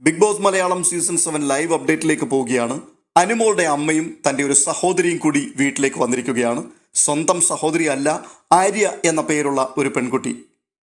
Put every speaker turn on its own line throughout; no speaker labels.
Bigg Boss Malayalam season seven live അപ്ഡേറ്റിലേക്ക് പോവുകയാണ്. അനുമോളുടെ അമ്മയും തന്റെ ഒരു സഹോദരിയും കൂടി വീട്ടിലേക്ക് വന്നിരിക്കുകയാണ്. സ്വന്തം സഹോദരി അല്ല ആര്യ എന്ന പേരുള്ള ഒരു പെൺകുട്ടി.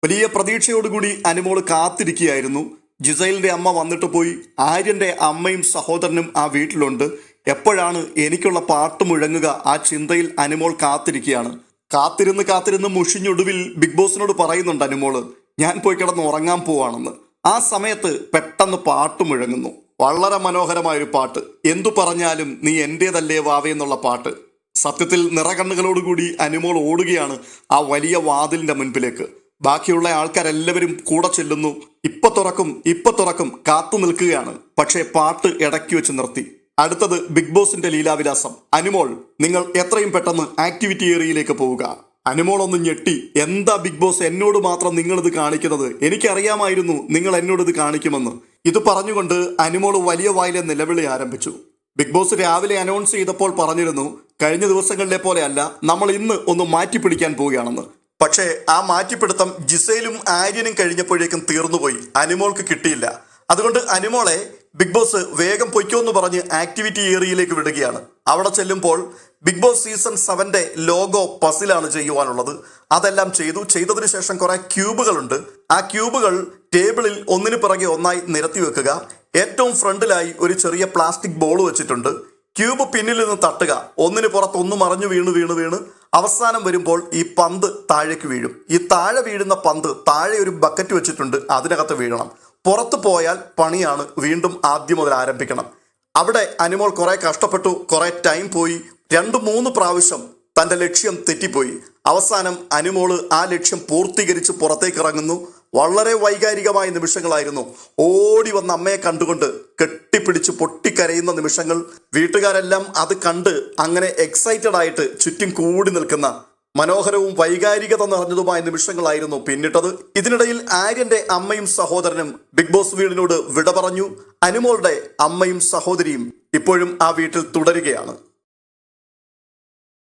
വലിയ പ്രതീക്ഷയോടുകൂടി അനുമോൾ കാത്തിരിക്കുകയായിരുന്നു. ജിസൈലിന്റെ അമ്മ വന്നിട്ട് പോയി ആര്യന്റെ അമ്മയും സഹോദരനും ആ വീട്ടിലുണ്ട്. എപ്പോഴാണ് എനിക്കുള്ള പാട്ട് മുഴങ്ങുക? ആ ചിന്തയിൽ അനുമോൾ കാത്തിരിക്കുകയാണ്. കാത്തിരുന്ന് കാത്തിരുന്ന് മുഷിഞ്ഞൊടുവിൽ ബിഗ് ബോസിനോട് പറയുന്നുണ്ട് അനുമോൾ ഞാൻ പോയി കിടന്ന് ഉറങ്ങാൻ പോവാണെന്ന്. ആ സമയത്ത് പെട്ടെന്ന് പാട്ട് മുഴങ്ങുന്നു. വളരെ മനോഹരമായൊരു പാട്ട്. എന്തു പറഞ്ഞാലും നീ എന്റേതല്ലേ വാവേ എന്നുള്ള പാട്ട്. സത്യത്തിൽ നിറകണ്ണുകളോടുകൂടി അനുമോൾ ഓടുകയാണ് ആ വലിയ വാതിലിന്റെ മുൻപിലേക്ക്. ബാക്കിയുള്ള ആൾക്കാരെല്ലാവരും കൂടെ ചെല്ലുന്നു. ഇപ്പൊ തുറക്കും ഇപ്പൊ തുറക്കും കാത്തു നിൽക്കുകയാണ്. പക്ഷേ പാട്ട് ഇടയ്ക്ക് വെച്ച് നിർത്തി. അടുത്തത് ബിഗ് ബോസിന്റെ ലീലാവിലാസം. അനുമോൾ നിങ്ങൾ എത്രയും പെട്ടെന്ന് ആക്ടിവിറ്റി ഏരിയയിലേക്ക് പോവുക. അനുമോൾ ഒന്ന് ഞെട്ടി. എന്താ ബിഗ് ബോസ് എന്നോട് മാത്രം നിങ്ങളിത് കാണിക്കുന്നത്? എനിക്കറിയാമായിരുന്നു നിങ്ങൾ എന്നോട് ഇത് കാണിക്കുമെന്ന്. ഇത് പറഞ്ഞുകൊണ്ട് അനുമോൾ വലിയ വായിലെ നിലവിളി ആരംഭിച്ചു. ബിഗ് ബോസ് രാവിലെ അനൗൺസ് ചെയ്തപ്പോൾ പറഞ്ഞിരുന്നു കഴിഞ്ഞ ദിവസങ്ങളിലെ പോലെയല്ല നമ്മൾ ഇന്ന് ഒന്ന് മാറ്റിപ്പിടിക്കാൻ പോവുകയാണെന്ന്. പക്ഷേ ആ മാറ്റിപ്പിടുത്തം ജിസയിലും ആര്യനും കഴിഞ്ഞപ്പോഴേക്കും തീർന്നുപോയി. അനുമോൾക്ക് കിട്ടിയില്ല. അതുകൊണ്ട് അനുമോളെ ബിഗ് ബോസ് വേഗം പൊയ്ക്കോ എന്ന് പറഞ്ഞ് ആക്ടിവിറ്റി ഏരിയയിലേക്ക് വിടുകയാണ്. അവിടെ ചെല്ലുമ്പോൾ ബിഗ് ബോസ് സീസൺ സെവന്റെ ലോഗോ പസിലാണ് ചെയ്യുവാനുള്ളത്. അതെല്ലാം ചെയ്തു. ചെയ്തതിനു ശേഷം കുറെ ക്യൂബുകളുണ്ട്. ആ ക്യൂബുകൾ ടേബിളിൽ ഒന്നിനു പിറകെ ഒന്നായി നിരത്തി വെക്കുക. ഏറ്റവും ഫ്രണ്ടിലായി ഒരു ചെറിയ പ്ലാസ്റ്റിക് ബോൾ വെച്ചിട്ടുണ്ട്. ക്യൂബ് പിന്നിൽ നിന്ന് തട്ടുക. ഒന്നിന് പുറത്ത് ഒന്ന് മറിഞ്ഞു വീണ് വീണ് വീണ്. അവസാനം വരുമ്പോൾ ഈ പന്ത് താഴേക്ക് വീഴും. ഈ താഴെ വീഴുന്ന പന്ത് താഴെ ഒരു ബക്കറ്റ് വെച്ചിട്ടുണ്ട്. അതിനകത്ത് വീഴണം. പുറത്തു പോയാൽ പണിയാണ് വീണ്ടും ആദ്യം മുതൽ ആരംഭിക്കണം. അവിടെ അനിമോൾ കുറെ കഷ്ടപ്പെട്ടു. കുറെ ടൈം പോയി. രണ്ട് മൂന്ന് പ്രാവശ്യം തന്റെ ലക്ഷ്യം തെറ്റിപ്പോയി. അവസാനം അനുമോൾ ആ ലക്ഷ്യം പൂർത്തീകരിച്ച് പുറത്തേക്ക് ഇറങ്ങുന്നു വളരെ വൈകാരികമായ നിമിഷങ്ങളായിരുന്നു. ഓടി വന്ന അമ്മയെ കണ്ടുകൊണ്ട് കെട്ടിപ്പിടിച്ച് പൊട്ടിക്കരയുന്ന നിമിഷങ്ങൾ. വീട്ടുകാരെല്ലാം അത് കണ്ട് അങ്ങനെ എക്സൈറ്റഡ് ആയിട്ട് ചുറ്റും കൂടി നിൽക്കുന്ന മനോഹരവും വൈകാരികത നിറഞ്ഞതുമായ നിമിഷങ്ങളായിരുന്നു പിന്നിട്ടത്. ഇതിനിടയിൽ ആര്യന്റെ അമ്മയും സഹോദരനും ബിഗ് ബോസ് വീടിനോട് വിട പറഞ്ഞു. അനുമോളുടെ അമ്മയും സഹോദരിയും ഇപ്പോഴും ആ വീട്ടിൽ തുടരുകയാണ്.